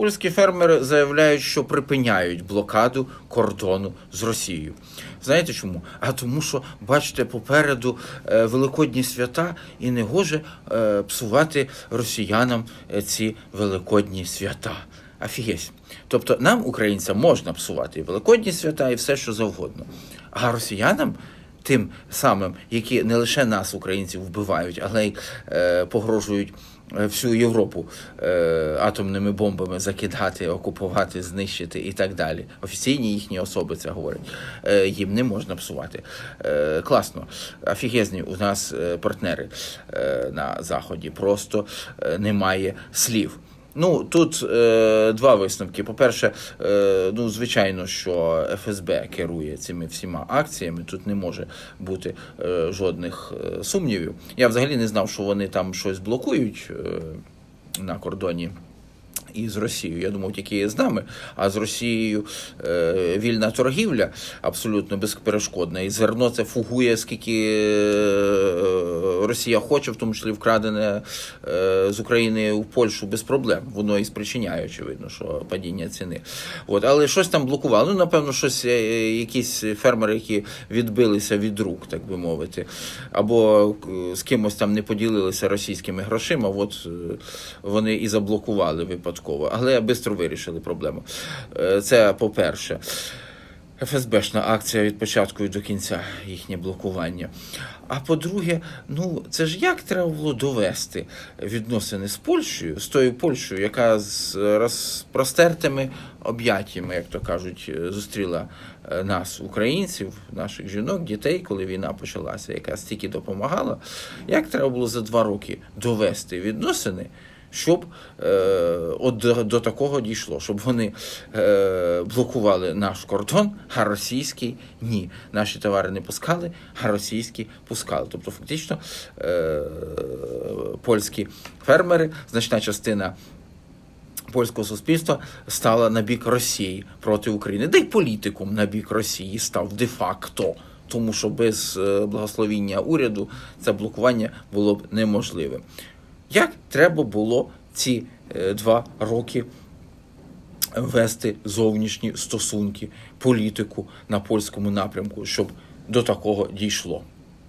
Польські фермери заявляють, що припиняють блокаду кордону з Росією. Знаєте чому? А тому, що бачите, попереду е, великодні свята, і не гоже е, псувати росіянам е, ці великодні свята. Афігесь. Тобто нам, українцям, можна псувати і великодні свята, і все, що завгодно. А росіянам тим самим, які не лише нас, українців, вбивають, але й е, погрожують е, всю Європу е, атомними бомбами закидати, окупувати, знищити і так далі. Офіційні їхні особи це говорять. Е, їм не можна псувати. Е, класно, офігезні у нас е, партнери е, на заході. Просто е, немає слів. Ну тут е, два висновки. По-перше, е, ну звичайно, що ФСБ керує цими всіма акціями. Тут не може бути е, жодних е, сумнівів. Я взагалі не знав, що вони там щось блокують е, на кордоні. І з Росією, я думав, тільки з нами, а з Росією е, вільна торгівля абсолютно безперешкодна. І зерно це фугує, скільки е, Росія хоче, в тому числі вкрадене е, з України в Польщу без проблем. Воно і спричиняє, очевидно, що падіння ціни. От, але щось там блокувало. Ну, напевно, щось е, якісь фермери, які відбилися від рук, так би мовити, або е, з кимось там не поділилися російськими грошима. От е, вони і заблокували випадково, але швидко вирішили проблему. Е, Це по-перше. ФСБшна акція від початку і до кінця їхнє блокування. А по-друге, ну це ж як треба було довести відносини з Польщею, з тою Польщею, яка з розпростертими об'яттями, як то кажуть, зустріла е, нас, українців, наших жінок, дітей, коли війна почалася, яка стільки допомагала. Як треба було за два роки довести відносини? Щоб е, от до, до такого дійшло, щоб вони е, блокували наш кордон, а російський ні. Наші товари не пускали, а російські пускали. Тобто, фактично, е, польські фермери, значна частина. Польського суспільства стала на бік Росії проти України, да й політикум на бік Росії став де-факто, тому що без е, благословіння уряду це блокування було б неможливим. Як треба було ці е, два роки вести зовнішні стосунки, політику на польському напрямку, щоб до такого дійшло?